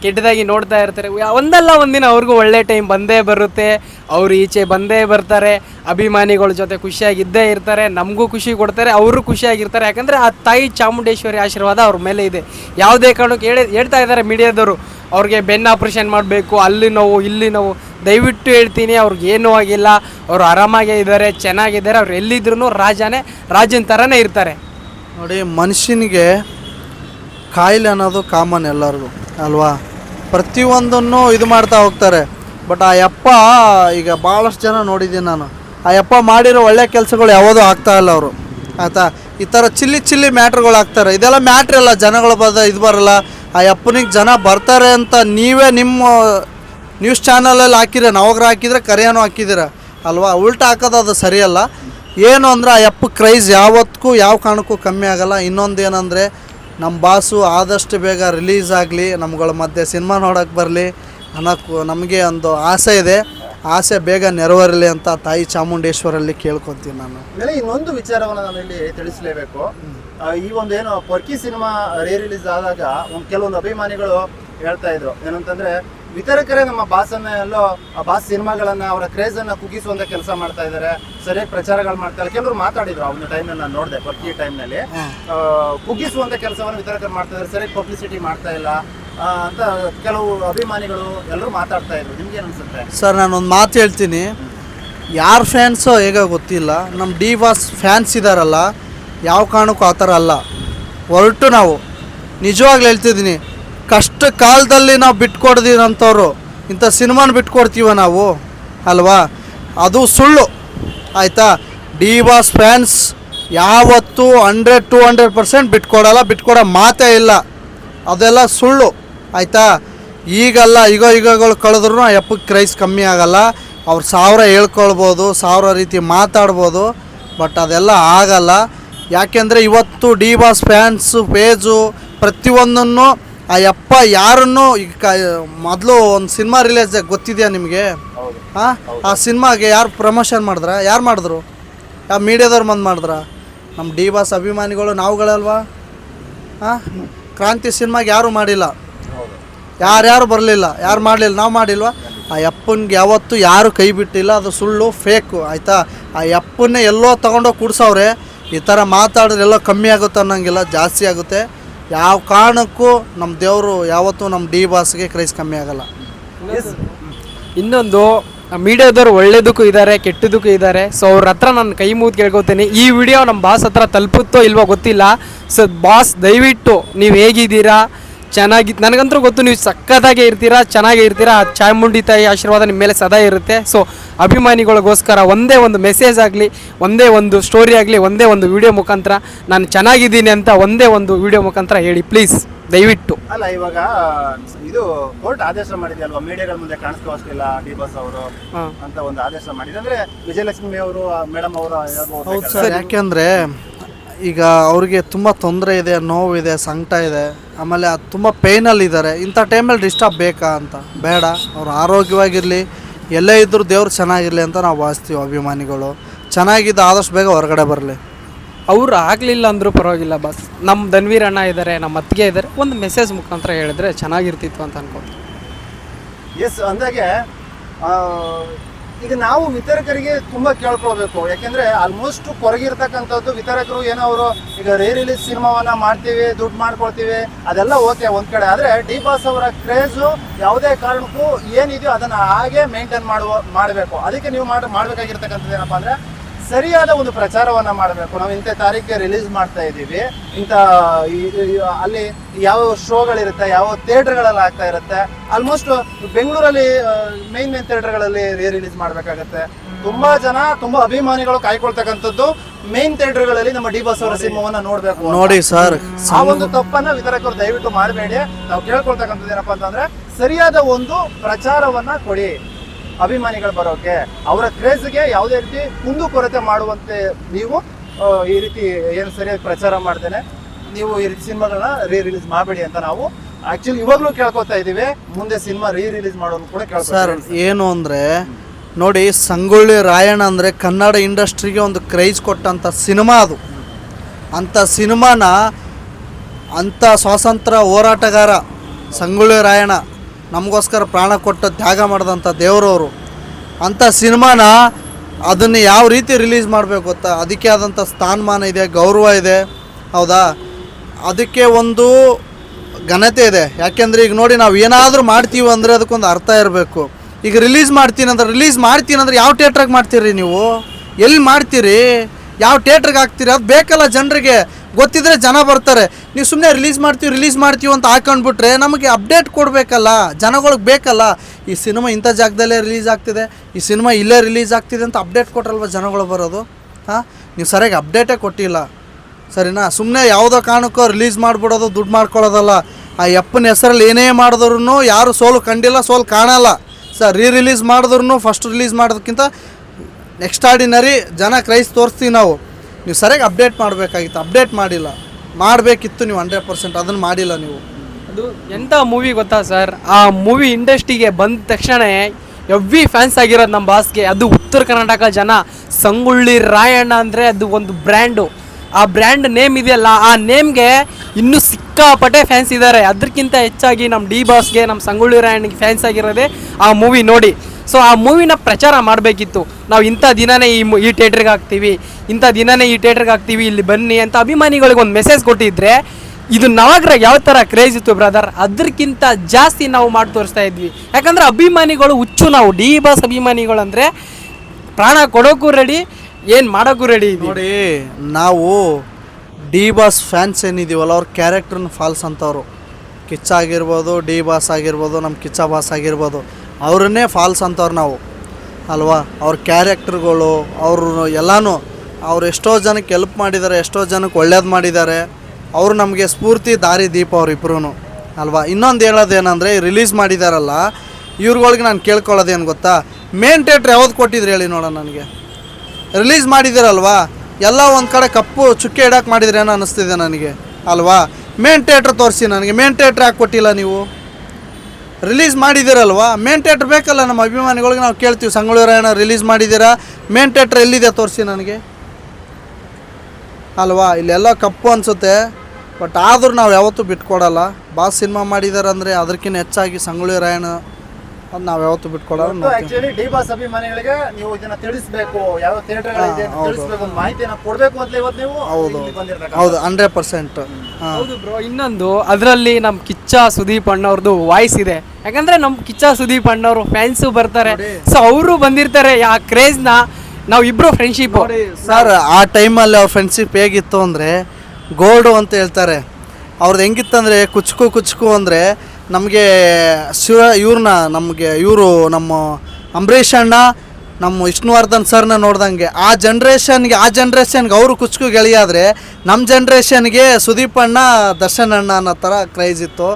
ಕೆಟ್ಟದಾಗಿ ನೋಡ್ತಾ ಇರ್ತಾರೆ. ಒಂದಲ್ಲ ಒಂದಲ್ಲ ಒಂದಿನ ಅವ್ರಿಗೂ ಒಳ್ಳೆ ಟೈಮ್ ಬಂದೇ ಬರುತ್ತೆ. ಅವರು ಈಚೆ ಬಂದೇ ಬರ್ತಾರೆ, ಅಭಿಮಾನಿಗಳ ಜೊತೆ ಖುಷಿಯಾಗಿದ್ದೇ ಇರ್ತಾರೆ, ನಮಗೂ ಖುಷಿ ಕೊಡ್ತಾರೆ, ಅವರು ಖುಷಿಯಾಗಿರ್ತಾರೆ. ಯಾಕಂದರೆ ಆ ತಾಯಿ ಚಾಮುಂಡೇಶ್ವರಿ ಆಶೀರ್ವಾದ ಅವ್ರ ಮೇಲೆ ಇದೆ. ಯಾವುದೇ ಕಾರಣಕ್ಕೆ ಹೇಳಿ, ಹೇಳ್ತಾ ಇದ್ದಾರೆ ಮೀಡಿಯಾದವರು, ಅವ್ರಿಗೆ ಬೆನ್ನು ಆಪ್ರೇಷನ್ ಮಾಡಬೇಕು, ಅಲ್ಲಿ ನೋವು, ಇಲ್ಲಿ ನೋವು. ದಯವಿಟ್ಟು ಹೇಳ್ತೀನಿ, ಅವ್ರಿಗೆ ಏನೂ ಆಗಿಲ್ಲ. ಅವರು ಆರಾಮಾಗೇ ಇದ್ದಾರೆ, ಚೆನ್ನಾಗಿದ್ದಾರೆ. ಅವ್ರು ಎಲ್ಲಿದ್ರು ರಾಜನೇ, ರಾಜನ ಥರನೇ ಇರ್ತಾರೆ. ನೋಡಿ, ಮನುಷ್ಯನಿಗೆ ಕಾಯಿಲೆ ಅನ್ನೋದು ಕಾಮನ್ ಎಲ್ಲರಿಗೂ, ಅಲ್ವಾ? ಪ್ರತಿಯೊಂದನ್ನು ಇದು ಮಾಡ್ತಾ ಹೋಗ್ತಾರೆ. ಬಟ್ ಆ ಯಪ್ಪ ಈಗ ಭಾಳಷ್ಟು ಜನ ನೋಡಿದ್ದೀನಿ ನಾನು. ಆ ಯಪ್ಪ ಮಾಡಿರೋ ಒಳ್ಳೆ ಕೆಲಸಗಳು ಯಾವುದೂ ಆಗ್ತಾ ಇಲ್ಲ ಅವರು. ಆಯಿತಾ? ಈ ಥರ ಚಿಲ್ಲಿ ಚಿಲ್ಲಿ ಮ್ಯಾಟ್ರ್ಗಳು ಆಗ್ತಾರೆ. ಇದೆಲ್ಲ ಮ್ಯಾಟ್ರ್ ಅಲ್ಲ, ಜನಗಳು ಬದ ಇದು ಬರಲ್ಲ. ಆ ಯಪ್ಪನಿಗೆ ಜನ ಬರ್ತಾರೆ ಅಂತ ನೀವೇ ನಿಮ್ಮ ನ್ಯೂಸ್ ಚಾನಲಲ್ಲಿ ಹಾಕಿದ್ರೆ, ನವಗ್ರ ಹಾಕಿದ್ರೆ, ಕರೆಯನೂ ಹಾಕಿದ್ದೀರ? ಅಲ್ವಾ? ಉಲ್ಟಾ ಹಾಕೋದು ಅದು ಸರಿಯಲ್ಲ. ಏನು ಅಂದ್ರೆ ಆ ಯಪ್ಪ ಕ್ರೈಸ್ ಯಾವತ್ತಕ್ಕೂ ಯಾವ ಕಾರಣಕ್ಕೂ ಕಮ್ಮಿ ಆಗಲ್ಲ. ಇನ್ನೊಂದು ಏನಂದರೆ ನಮ್ಮ ಬಾಸು ಆದಷ್ಟು ಬೇಗ ರಿಲೀಸ್ ಆಗಲಿ, ನಮ್ಗಳ ಮಧ್ಯೆ ಸಿನಿಮಾ ನೋಡೋಕ್ಕೆ ಬರಲಿ. ಅನ್ನೋಕ್ಕೂ ನಮಗೆ ಒಂದು ಆಸೆ ಇದೆ. ಆಸೆ ಬೇಗ ನೆರವೇರಲಿ ಅಂತ ತಾಯಿ ಚಾಮುಂಡೇಶ್ವರಲ್ಲಿ ಕೇಳ್ಕೊತೀನಿ ನಾನು. ಇನ್ನೊಂದು ವಿಚಾರವನ್ನು ನಾನು ಇಲ್ಲಿ ತಿಳಿಸಲೇಬೇಕು. ಆ, ಈ ಒಂದು ಏನು ಪರ್ಕಿ ಸಿನಿಮಾ ರೀ ರಿಲೀಸ್ ಆದಾಗ ಒಂದು ಕೆಲವೊಂದು ಅಭಿಮಾನಿಗಳು ಹೇಳ್ತಾ ಇದ್ರು. ಏನಂತಂದ್ರೆ ವಿತರಕರೇ ನಮ್ಮ ಬಾಸನ್ನ ಎಲ್ಲೋ ಆ ಬಾಸ್ ಸಿನಿಮಾಗಳನ್ನ ಅವರ ಕ್ರೇಜ್ ಅನ್ನ ಕುಗ್ಗಿಸುವಂತ ಕೆಲಸ ಮಾಡ್ತಾ ಇದ್ದಾರೆ ಸರಿಯಾಗಿ ಪ್ರಚಾರಗಳು ಮಾಡ್ತಾ ಇಲ್ಲ ಕೆಲವರು ಮಾತಾಡಿದ್ರು ಒಂದು ಟೈಮ್ ನಾನು ನೋಡಿದೆ ಪರ್ಕಿ ಟೈಮ್ನಲ್ಲಿ ಕುಗ್ಗಿಸುವಂತ ಕೆಲಸವನ್ನು ವಿತರಕರು ಮಾಡ್ತಾ ಇದ್ದಾರೆ ಸರಿಯಾಗಿ ಪಬ್ಲಿಸಿಟಿ ಮಾಡ್ತಾ ಇಲ್ಲ. ಅಂತ ಕೆಲವು ಅಭಿಮಾನಿಗಳು ಎಲ್ಲರೂ ಮಾತಾಡ್ತಾ ಇದ್ರು. ನಿಮ್ಗೆ ಅನ್ಸುತ್ತೆ? ಸರ್, ನಾನೊಂದು ಮಾತು ಹೇಳ್ತೀನಿ. ಯಾರ ಫ್ಯಾನ್ಸೋ ಹೇಗೋ ಗೊತ್ತಿಲ್ಲ. ನಮ್ಮ ಡಿ ವಾಸ್ ಫ್ಯಾನ್ಸ್ ಇದ್ದಾರಲ್ಲ ಯಾವ ಕಾರಣಕ್ಕೂ ಆ ಥರ ಅಲ್ಲ. ಹೊರಟು ನಾವು. ನಿಜವಾಗ್ಲೂ ಹೇಳ್ತಿದ್ದೀನಿ. ಕಷ್ಟ ಕಾಲದಲ್ಲಿ ನಾವು ಬಿಟ್ಕೊಡ್ದಿರಂಥವ್ರು, ಇಂಥ ಸಿನಿಮಾನ ಬಿಟ್ಕೊಡ್ತೀವ ನಾವು? ಅಲ್ವಾ? ಅದು ಸುಳ್ಳು. ಆಯಿತಾ? ಡಿ ವಾಸ್ ಫ್ಯಾನ್ಸ್ ಯಾವತ್ತೂ ಹಂಡ್ರೆಡ್ ಟು ಹಂಡ್ರೆಡ್ ಪರ್ಸೆಂಟ್ ಬಿಟ್ಕೊಡಲ್ಲ, ಬಿಟ್ಕೊಡೋ ಮಾತೇ ಇಲ್ಲ. ಅದೆಲ್ಲ ಸುಳ್ಳು. ಆಯಿತಾ? ಈಗಲ್ಲ ಈಗ ಈಗಗಳು ಕಳೆದ್ರೂ ಆ ಯಪ್ಪಕ್ಕೆ ಕ್ರೈಸ್ ಕಮ್ಮಿ ಆಗಲ್ಲ. ಅವ್ರು ಸಾವಿರ ಹೇಳ್ಕೊಳ್ಬೋದು ಸಾವಿರ ರೀತಿ ಮಾತಾಡ್ಬೋದು ಬಟ್ ಅದೆಲ್ಲ ಆಗಲ್ಲ. ಯಾಕೆಂದರೆ ಇವತ್ತು ಡಿ ಬಾಸ್ ಫ್ಯಾನ್ಸು ಪೇಜು ಪ್ರತಿಯೊಂದನ್ನು ಆ ಯಪ್ಪ ಯಾರನ್ನು ಈಗ ಕ ಮೊದಲು ಒಂದು ಸಿನಿಮಾ ರಿಲೀಸ್ ಗೊತ್ತಿದೆಯಾ ನಿಮಗೆ? ಹಾಂ ಆ? ಸಿನಿಮಾಗೆ ಯಾರು ಪ್ರಮೋಷನ್ ಮಾಡಿದ್ರ? ಯಾರು ಮಾಡಿದ್ರು? ಯಾವ ಮೀಡಿಯಾದವ್ರು ಬಂದು ಮಾಡಿದ್ರ? ನಮ್ಮ ಡಿ ಬಾಸ್ ಅಭಿಮಾನಿಗಳು ನಾವುಗಳಲ್ವಾ? ಹಾಂ ಕ್ರಾಂತಿ ಸಿನಿಮಾಗೆ ಯಾರೂ ಮಾಡಿಲ್ಲ. ಯಾರ್ಯಾರು ಬರಲಿಲ್ಲ, ಯಾರು ಮಾಡಲಿಲ್ಲ, ನಾವು ಮಾಡಿಲ್ವಾ? ಆ ಯಪ್ಪನ್ಗೆ ಯಾವತ್ತೂ ಯಾರು ಕೈ ಬಿಟ್ಟಿಲ್ಲ, ಅದು ಸುಳ್ಳು, ಫೇಕು, ಆಯಿತಾ? ಆ ಯಪ್ಪನ್ನೇ ಎಲ್ಲೋ ತೊಗೊಂಡೋಗಿ ಕೂಡ್ಸವ್ರೆ, ಈ ಥರ ಮಾತಾಡಿದ್ರೆ ಎಲ್ಲೋ ಕಮ್ಮಿ ಆಗುತ್ತೆ ಅನ್ನೋಂಗಿಲ್ಲ, ಜಾಸ್ತಿ ಆಗುತ್ತೆ. ಯಾವ ಕಾರಣಕ್ಕೂ ನಮ್ಮ ದೇವರು ಯಾವತ್ತೂ ನಮ್ಮ ಡಿ ಬಾಸ್ಗೆ ಕ್ರೈಸ್ ಕಮ್ಮಿ ಆಗಲ್ಲ. ಇನ್ನೊಂದು, ಮೀಡಿಯಾದವ್ರು ಒಳ್ಳೇದಕ್ಕೂ ಇದ್ದಾರೆ ಕೆಟ್ಟದಕ್ಕೂ ಇದ್ದಾರೆ ಸೊ ಅವ್ರ ಹತ್ರ ನಾನು ಕೈ ಮುಗಿದು ಕೇಳ್ಕೊತೀನಿ. ಈ ವಿಡಿಯೋ ನಮ್ಮ ಬಾಸ್ ಹತ್ರ ತಲುಪುತ್ತೋ ಇಲ್ವೋ ಗೊತ್ತಿಲ್ಲ. ಸೊ ಬಾಸ್, ದಯವಿಟ್ಟು ನೀವು ಹೇಗಿದ್ದೀರಾ? ಚೆನ್ನಾಗಿ ನನಗಂತೂ ಗೊತ್ತು ನೀವು ಸಕ್ಕತ್ತಾಗೆ ಇರ್ತೀರಾ ಚೆನ್ನಾಗೇ ಇರ್ತೀರಾ ಆ ಚಾಮುಂಡಿ ತಾಯಿ ಆಶೀರ್ವಾದ ನಿಮ್ಮ ಮೇಲೆ ಸದಾ ಇರುತ್ತೆ. ಸೊ ಅಭಿಮಾನಿಗಳಿಗೋಸ್ಕರ ಒಂದೇ ಒಂದು ಮೆಸೇಜ್ ಆಗಲಿ ಒಂದೇ ಒಂದು ಸ್ಟೋರಿ ಆಗಲಿ ಒಂದೇ ಒಂದು ವಿಡಿಯೋ ಮುಖಾಂತರ ನಾನು ಚೆನ್ನಾಗಿದ್ದೀನಿ ಅಂತ ಒಂದೇ ಒಂದು ವಿಡಿಯೋ ಮುಖಾಂತರ ಹೇಳಿ ಪ್ಲೀಸ್ ದಯವಿಟ್ಟು. ಅಲ್ಲ ಇವಾಗ ಇದು ಕೋರ್ಟ್ ಆದೇಶ ಮಾಡಿದೆ ಅಲ್ವಾ ಮೀಡಿಯಾಗಳ ಮುಂದೆ ಕಾಣಿಸ್ಕೋಸ್ಕಿಲ್ಲ ಡಿ ಬಸ್ ಅವರು ಅಂತ ಒಂದು ಆದೇಶ ಮಾಡಿದೆ ಅಂದ್ರೆ ವಿಜಯಲಕ್ಷ್ಮಿ ಅವರು ಮೇಡಮ್ ಅವರು ಯಾಕೆಂದ್ರೆ ಯಾಕೆಂದರೆ ಈಗ ಅವ್ರಿಗೆ ತುಂಬ ತೊಂದರೆ ಇದೆ ನೋವಿದೆ ಸಂಕಟ ಇದೆ. ಆಮೇಲೆ ಅದು ತುಂಬ ಪೇಯ್ನಲ್ಲಿದ್ದಾರೆ ಇಂಥ ಟೈಮಲ್ಲಿ ಡಿಸ್ಟರ್ಬ್ ಬೇಕಾ ಅಂತ? ಬೇಡ. ಅವ್ರು ಆರೋಗ್ಯವಾಗಿರಲಿ ಎಲ್ಲೇ ಇದ್ದರೂ ದೇವ್ರು ಚೆನ್ನಾಗಿರಲಿ ಅಂತ ನಾವು ಭಾವಿಸ್ತೀವಿ ಅಭಿಮಾನಿಗಳು. ಚೆನ್ನಾಗಿದ್ದು ಆದಷ್ಟು ಬೇಗ ಹೊರಗಡೆ ಬರಲಿ. ಅವ್ರು ಆಗಲಿಲ್ಲ ಅಂದರೂ ಪರವಾಗಿಲ್ಲ ಬಸ್ ನಮ್ಮ ಧನ್ವೀರ್ ಅಣ್ಣ ಇದ್ದಾರೆ ನಮ್ಮ ಅತ್ತಿಗೆ ಇದ್ದಾರೆ ಒಂದು ಮೆಸೇಜ್ ಮುಖಾಂತರ ಹೇಳಿದ್ರೆ ಚೆನ್ನಾಗಿರ್ತಿತ್ತು ಅಂತ ಅನ್ಕೋತೀನಿ. ಎಸ್ ಅಂದಾಗೆ ಆ, ಈಗ ನಾವು ವಿತರಕರಿಗೆ ತುಂಬಾ ಕೇಳ್ಕೊಳ್ಬೇಕು. ಯಾಕೆಂದ್ರೆ ಆಲ್ಮೋಸ್ಟ್ ಕೊರಗಿರ್ತಕ್ಕಂಥದ್ದು ವಿತರಕರು ಏನೋ ಅವರು ಈಗ ರೇ ರಿಲೀಸ್ ಸಿನಿಮಾವನ್ನ ಮಾಡ್ತೀವಿ, ದುಡ್ಡು ಮಾಡ್ಕೊಳ್ತೀವಿ, ಅದೆಲ್ಲ ಓಕೆ ಒಂದ್ ಕಡೆ. ಆದ್ರೆ ಡಿ ಬಾಸ್ ಅವರ ಕ್ರೇಜು ಯಾವುದೇ ಕಾರಣಕ್ಕೂ ಏನಿದೆಯೋ ಅದನ್ನ ಹಾಗೆ ಮೇಂಟೈನ್ ಮಾಡುವ, ಮಾಡಬೇಕು. ಅದಕ್ಕೆ ನೀವು ಮಾಡ್, ಮಾಡ್ಬೇಕಾಗಿರ್ತಕ್ಕಂಥದ್ದು ಏನಪ್ಪಾ ಅಂದ್ರೆ ಸರಿಯಾದ ಒಂದು ಪ್ರಚಾರವನ್ನ ಮಾಡಬೇಕು. ನಾವು ಇಂಥ ತಾರೀಕಿಗೆ ರಿಲೀಸ್ ಮಾಡ್ತಾ ಇದ್ದೀವಿ. ಇಂಥ ಅಲ್ಲಿ ಯಾವ ಶೋಗಳಿರುತ್ತೆ ಯಾವ ಥಿಯೇಟರ್ಗಳಲ್ಲಿ ಆಗ್ತಾ ಇರುತ್ತೆ. ಆಲ್ಮೋಸ್ಟ್ ಬೆಂಗಳೂರಲ್ಲಿ ಮೈನ್ ಮೈನ್ ಥಿಯೇಟರ್ಗಳಲ್ಲಿ ರೀ ರಿಲೀಸ್ ಮಾಡಬೇಕಾಗತ್ತೆ. ತುಂಬಾ ಜನ ತುಂಬಾ ಅಭಿಮಾನಿಗಳು ಕಾಯ್ಕೊಳ್ತಕ್ಕಂಥದ್ದು ಮೈನ್ ಥಿಯೇಟರ್ಗಳಲ್ಲಿ ನಮ್ಮ ಡಿ ಬಸವರ ಸಿಂಹವನ್ನ ನೋಡ್ಬೇಕು ನೋಡಿ ಸರ್ ಆ ಒಂದು ತಪ್ಪನ್ನ ವಿತರಕರು ದಯವಿಟ್ಟು ಮಾಡಬೇಡಿ. ನಾವು ಕೇಳ್ಕೊಳ್ತಕ್ಕಂಥದ್ದು ಏನಪ್ಪಾ ಅಂತಂದ್ರೆ ಸರಿಯಾದ ಒಂದು ಪ್ರಚಾರವನ್ನ ಕೊಡಿ. ಅಭಿಮಾನಿಗಳು ಬರೋಕೆ ಅವರ ಕ್ರೇಜ್ಗೆ ಯಾವುದೇ ರೀತಿ ಕುಂದು ಕೊರತೆ ಮಾಡುವಂತೆ ನೀವು ಈ ರೀತಿ ಏನು ಸರಿಯಾಗಿ ಪ್ರಚಾರ ಮಾಡ್ತೇನೆ ನೀವು ಈ ರೀತಿ ಸಿನಿಮಾಗಳನ್ನ ರೀ ರಿಲೀಸ್ ಮಾಡಬೇಡಿ ಅಂತ ನಾವು ಆಕ್ಚುಲಿ ಇವಾಗಲೂ ಕೇಳ್ಕೊತಾ ಇದೀವಿ ಮುಂದೆ ಸಿನಿಮಾ ರೀ ರಿಲೀಸ್ ಮಾಡೋದು ಕೂಡ ಸರ್ ಏನು ಅಂದರೆ ನೋಡಿ ಸಂಗೊಳ್ಳಿ ರಾಯಣ್ಣ ಅಂದರೆ ಕನ್ನಡ ಇಂಡಸ್ಟ್ರಿಗೆ ಒಂದು ಕ್ರೈಜ್ ಕೊಟ್ಟಂಥ ಸಿನಿಮಾ ಅದು. ಅಂಥ ಸಿನಿಮಾನ ಅಂಥ ಸ್ವಾತಂತ್ರ್ಯ ಹೋರಾಟಗಾರ ಸಂಗೊಳ್ಳಿ ರಾಯಣ್ಣ ನಮಗೋಸ್ಕರ ಪ್ರಾಣ ಕೊಟ್ಟು ತ್ಯಾಗ ಮಾಡಿದಂಥ ದೇವರವರು. ಅಂಥ ಸಿನಿಮಾನ ಅದನ್ನು ಯಾವ ರೀತಿ ರಿಲೀಸ್ ಮಾಡಬೇಕು ಗೊತ್ತಾ? ಅದಕ್ಕೆ ಆದಂಥ ಸ್ಥಾನಮಾನ ಇದೆ, ಗೌರವ ಇದೆ. ಹೌದಾ? ಅದಕ್ಕೆ ಒಂದು ಘನತೆ ಇದೆ. ಯಾಕೆಂದರೆ ಈಗ ನೋಡಿ ನಾವು ಏನಾದರೂ ಮಾಡ್ತೀವಿ ಅಂದರೆ ಅದಕ್ಕೊಂದು ಅರ್ಥ ಇರಬೇಕು. ಈಗ ರಿಲೀಸ್ ಮಾಡ್ತೀನಿ ಅಂದ್ರೆ ರಿಲೀಸ್ ಮಾಡ್ತೀನಿ ಅಂದ್ರೆ ಯಾವ ಥಿಯೇಟ್ರಿಗೆ ಮಾಡ್ತೀರಿ ನೀವು? ಎಲ್ಲಿ ಮಾಡ್ತೀರಿ? ಯಾವ ಥಿಯೇಟ್ರಿಗೆ ಹಾಕ್ತೀರಿ? ಅದು ಬೇಕಲ್ಲ ಜನರಿಗೆ. ಗೊತ್ತಿದ್ರೆ ಜನ ಬರ್ತಾರೆ. ನೀವು ಸುಮ್ಮನೆ ರಿಲೀಸ್ ಮಾಡ್ತೀವಿ ರಿಲೀಸ್ ಮಾಡ್ತೀವಿ ಅಂತ ಹಾಕೊಂಡ್ಬಿಟ್ರೆ ನಮಗೆ ಅಪ್ಡೇಟ್ ಕೊಡಬೇಕಲ್ಲ, ಜನಗಳಿಗೆ ಬೇಕಲ್ಲ. ಈ ಸಿನಿಮಾ ಇಂಥ ಜಾಗದಲ್ಲೇ ರಿಲೀಸ್ ಆಗ್ತಿದೆ, ಈ ಸಿನಿಮಾ ಇಲ್ಲೇ ರಿಲೀಸ್ ಆಗ್ತಿದೆ ಅಂತ ಅಪ್ಡೇಟ್ ಕೊಟ್ರಲ್ವ ಜನಗಳು ಬರೋದು? ಹಾಂ? ನೀವು ಸರಿಯಾಗಿ ಅಪ್ಡೇಟೇ ಕೊಟ್ಟಿಲ್ಲ. ಸರಿನಾ? ಸುಮ್ಮನೆ ಯಾವುದೋ ಕಾರಣಕ್ಕೂ ರಿಲೀಸ್ ಮಾಡಿಬಿಡೋದು, ದುಡ್ಡು ಮಾಡ್ಕೊಳ್ಳೋದಲ್ಲ. ಆ ಯಪ್ಪನ ಹೆಸರಲ್ಲಿ ಏನೇ ಮಾಡಿದ್ರು ಯಾರು ಸೋಲು ಕಂಡಿಲ್ಲ, ಸೋಲು ಕಾಣಲ್ಲ. ಸರ್ ರೀ ರಿಲೀಸ್ ಮಾಡಿದ್ರು ಫಸ್ಟ್ ರಿಲೀಸ್ ಮಾಡೋದಕ್ಕಿಂತ ಎಕ್ಸ್ಟ್ರಾಡಿನರಿ ಜನ ಕ್ರೈಸ್ ತೋರಿಸ್ತೀವಿ ನಾವು. ನೀವು ಸರಿಯಾಗಿ ಅಪ್ಡೇಟ್ ಮಾಡಬೇಕಾಗಿತ್ತು ಅಪ್ಡೇಟ್ ಮಾಡಿಲ್ಲ. ಮಾಡಬೇಕಿತ್ತು ನೀವು ಹಂಡ್ರೆಡ್ ಪರ್ಸೆಂಟ್ ಅದನ್ನು ಮಾಡಿಲ್ಲ ನೀವು. ಅದು ಎಂಥ ಮೂವಿ ಗೊತ್ತಾ ಸರ್ ಆ ಮೂವಿ ಇಂಡಸ್ಟ್ರಿಗೆ ಬಂದ ತಕ್ಷಣ ಎವ್ರಿ ಫ್ಯಾನ್ಸ್ ಆಗಿರೋದು ನಮ್ಮ ಬಾಸ್ಗೆ ಅದು ಉತ್ತರ ಕರ್ನಾಟಕ ಜನ. ಸಂಗೊಳ್ಳಿ ರಾಯಣ್ಣ ಅಂದರೆ ಅದು ಒಂದು ಬ್ರ್ಯಾಂಡು ಆ ಬ್ರ್ಯಾಂಡ್ ನೇಮ್ ಇದೆಯಲ್ಲ, ಆ ನೇಮ್ಗೆ ಇನ್ನೂ ಸಿಕ್ಕಾಪಟ್ಟೆ ಫ್ಯಾನ್ಸ್ ಇದ್ದಾರೆ ಅದಕ್ಕಿಂತ ಹೆಚ್ಚಾಗಿ ನಮ್ಮ ಡಿ ಬಾಸ್ಗೆ ನಮ್ಮ ಸಂಗೊಳ್ಳಿ ರಾಯಣ್ಣಗೆ ಫ್ಯಾನ್ಸ್ ಆಗಿರೋದೇ ಆ ಮೂವಿ ನೋಡಿ. ಸೊ ಆ ಮೂವಿನ ಪ್ರಚಾರ ಮಾಡಬೇಕಿತ್ತು. ನಾವು ಇಂಥ ದಿನನೇ ಈ ಈ ಥಿಯೇಟ್ರಿಗೆ ಹಾಕ್ತೀವಿ. ಇಂಥ ದಿನನೇ ಈ ಥಿಯೇಟ್ರಿಗೆ ಹಾಕ್ತೀವಿ, ಇಲ್ಲಿ ಬನ್ನಿ ಅಂತ ಅಭಿಮಾನಿಗಳಿಗೆ ಒಂದು ಮೆಸೇಜ್ ಕೊಟ್ಟಿದ್ರೆ, ಇದು ನವಾಗ್ರ ಯಾವ ಥರ ಕ್ರೇಜ್ ಇತ್ತು ಬ್ರದರ್ ಅದಕ್ಕಿಂತ ಜಾಸ್ತಿ ನಾವು ಮಾಡಿ ತೋರಿಸ್ತಾ ಇದ್ವಿ. ಯಾಕಂದ್ರೆ ಅಭಿಮಾನಿಗಳು ಹುಚ್ಚು ನಾವು. ಡಿ ಬಾಸ್ ಅಭಿಮಾನಿಗಳು ಅಂದರೆ, ಪ್ರಾಣ ಕೊಡೋಕ್ಕೂ ರೆಡಿ ಏನು ಮಾಡೋಕ್ಕೂ ರೆಡಿ ನೋಡಿ, ನಾವು ಡಿ ಬಾಸ್ ಫ್ಯಾನ್ಸ್ ಏನಿದೀವಲ್ಲ ಅವ್ರ ಕ್ಯಾರೆಕ್ಟ್ರನ್ನ ಫಾಲ್ಸ್ ಅಂತವರು. ಕಿಚ್ಚ ಆಗಿರ್ಬೋದು ಡಿ ಬಾಸ್ ಆಗಿರ್ಬೋದು ನಮ್ಮ ಕಿಚ್ಚ ಬಾಸ್ ಆಗಿರ್ಬೋದು. ಅವ್ರನ್ನೇ ಫಾಲ್ಸ್ ಅಂತವ್ರು ನಾವು, ಅಲ್ವಾ? ಅವ್ರ ಕ್ಯಾರೆಕ್ಟರ್ಗಳು ಅವರು ಎಲ್ಲನೂ, ಅವ್ರು ಎಷ್ಟೋ ಜನಕ್ಕೆ ಹೆಲ್ಪ್ ಮಾಡಿದ್ದಾರೆ ಎಷ್ಟೋ ಜನಕ್ಕೆ ಒಳ್ಳೇದು ಮಾಡಿದ್ದಾರೆ ಅವರು ನಮಗೆ ಸ್ಫೂರ್ತಿ, ದಾರಿ, ದೀಪ ಅವ್ರಿಬ್ರು ಅಲ್ವಾ? ಇನ್ನೊಂದು ಹೇಳೋದೇನೆಂದರೆ ರಿಲೀಸ್ ಮಾಡಿದಾರಲ್ಲ, ಇವ್ರುಗಳಿಗೆ ನಾನು ಕೇಳ್ಕೊಳ್ಳೋದೇನು ಗೊತ್ತಾ? ಮೇನ್ ಥಿಯೇಟ್ರ್ ಯಾವ್ದು ಕೊಟ್ಟಿದ್ರು ಹೇಳಿ ನೋಡೋಣ ನನಗೆ. ರಿಲೀಸ್ ಮಾಡಿದ್ದೀರಲ್ವಾ ಎಲ್ಲ ಒಂದು ಕಡೆ ಕಪ್ಪು, ಚುಕ್ಕೆ ಇಡಕ್ಕೆ ಮಾಡಿದ್ರೇನೋ ಅನ್ನಿಸ್ತಿದೆ ನನಗೆ, ಅಲ್ವಾ? ಮೇನ್ ಥಿಯೇಟ್ರ್ ತೋರಿಸಿ ನನಗೆ. ಮೇನ್ ಥಿಯೇಟ್ರ್ ಯಾಕೆ ಕೊಟ್ಟಿಲ್ಲ ನೀವು? ರಿಲೀಸ್ ಮಾಡಿದ್ದೀರಲ್ವಾ? ಮೇನ್ ಥಿಯೇಟ್ರ್ ಬೇಕಲ್ಲ ನಮ್ಮ ಅಭಿಮಾನಿಗಳಿಗೆ? ನಾವು ಕೇಳ್ತೀವಿ, ಸಂಗೊಳ್ಳಿ ರಿಲೀಸ್ ಮಾಡಿದ್ದೀರಾ? ಮೇನ್ ಥಿಯೇಟ್ರ್ ಎಲ್ಲಿದೆ ತೋರಿಸಿ ನನಗೆ? ಅಲ್ವಾ? ಇಲ್ಲೆಲ್ಲ ಕಪ್ಪು ಅನಿಸುತ್ತೆ. ಬಟ್ ಆದರೂ ನಾವು ಯಾವತ್ತೂ ಬಿಟ್ಕೊಡಲ್ಲ. ಬಾಸ್ ಸಿನಿಮಾ ಮಾಡಿದ್ದಾರೆ ಅಂದರೆ ಅದಕ್ಕಿಂತ ಹೆಚ್ಚಾಗಿ ಸಂಗೊಳ್ಳಿ ರಾಯಣ್ಣ ಅದು ನಾವು ಯಾವತ್ತು ಬಿಟ್ಕೊಡಲ್ಲ ನೋಡ್ತೀವಿ. ಆಕ್ಚುಲಿ ಡಿ ಬಾಸ್ ಅಭಿಮಾನಿಗಳಿಗೆ ನೀವು ಇದನ್ನ ತಿಳಿಸ್ಬೇಕು ಯಾವ ಥಿಯೇಟರ್ಗಳಿದೆ ಅಂತ ತಿಳಿಸ್ಬೇಕು ಒಂದು ಮಾಹಿತಿಯನ್ನ ಕೊಡ್ಬೇಕು ಅಂತ ಇವತ್ತು ನೀವು ಹೌದು ಹೌದು. ಹಂಡ್ರೆಡ್ ಪರ್ಸೆಂಟ್ ಹಾಂ. ಹೌದು ಬ್ರೋ ಇನ್ನೊಂದು ಅದರಲ್ಲಿ ನಮ್ಮ ಕಿಚ್ಚ ಸುದೀಪ್ ಅಣ್ಣವ್ರದ್ದು ವಾಯ್ಸ್ ಇದೆ. ಯಾಕಂದ್ರೆ ನಮ್ಮ ಕಿಚ್ಚ ಸುದೀಪ್ ಅಣ್ಣವರು ಫ್ಯಾನ್ಸು ಬರ್ತಾರೆ. ಸೊ ಅವರು ಬಂದಿರ್ತಾರೆ ಆ ಕ್ರೇಜ್ನ ನಾವು ಇಬ್ರು ಫ್ರೆಂಡ್ಶಿಪ್ ಸರ್. ಆ ಟೈಮಲ್ಲಿ ಅವ್ರ ಫ್ರೆಂಡ್ಶಿಪ್ ಹೇಗಿತ್ತು ಅಂದರೆ ಗೋಲ್ಡು ಅಂತ ಹೇಳ್ತಾರೆ. ಅವ್ರದ್ದು ಹೆಂಗಿತ್ತಂದ್ರೆ ಕುಚ್ಕು ಕುಚ್ಕು ಅಂದರೆ ನಮಗೆ ಶಿವ, ಇವ್ರನ್ನ ನಮಗೆ, ಇವರು ನಮ್ಮ ಅಂಬರೀಷ್ ಅಣ್ಣ, ನಮ್ಮ ವಿಷ್ಣುವರ್ಧನ್ ಸರ್ನ ನೋಡ್ದಂಗೆ, ಆ ಜನ್ರೇಷನ್ಗೆ ಆ ಜನ್ರೇಷನ್ಗೆ ಅವರು ಕುಚ್ಕು ಗೆಳೆಯಾದರೆ ನಮ್ಮ ಜನ್ರೇಷನ್ಗೆ ಸುದೀಪ್ ಅಣ್ಣ, ದರ್ಶನ್ ಅಣ್ಣ ಅನ್ನೋ ಥರ ಕ್ರೈಸ್ ಇತ್ತು.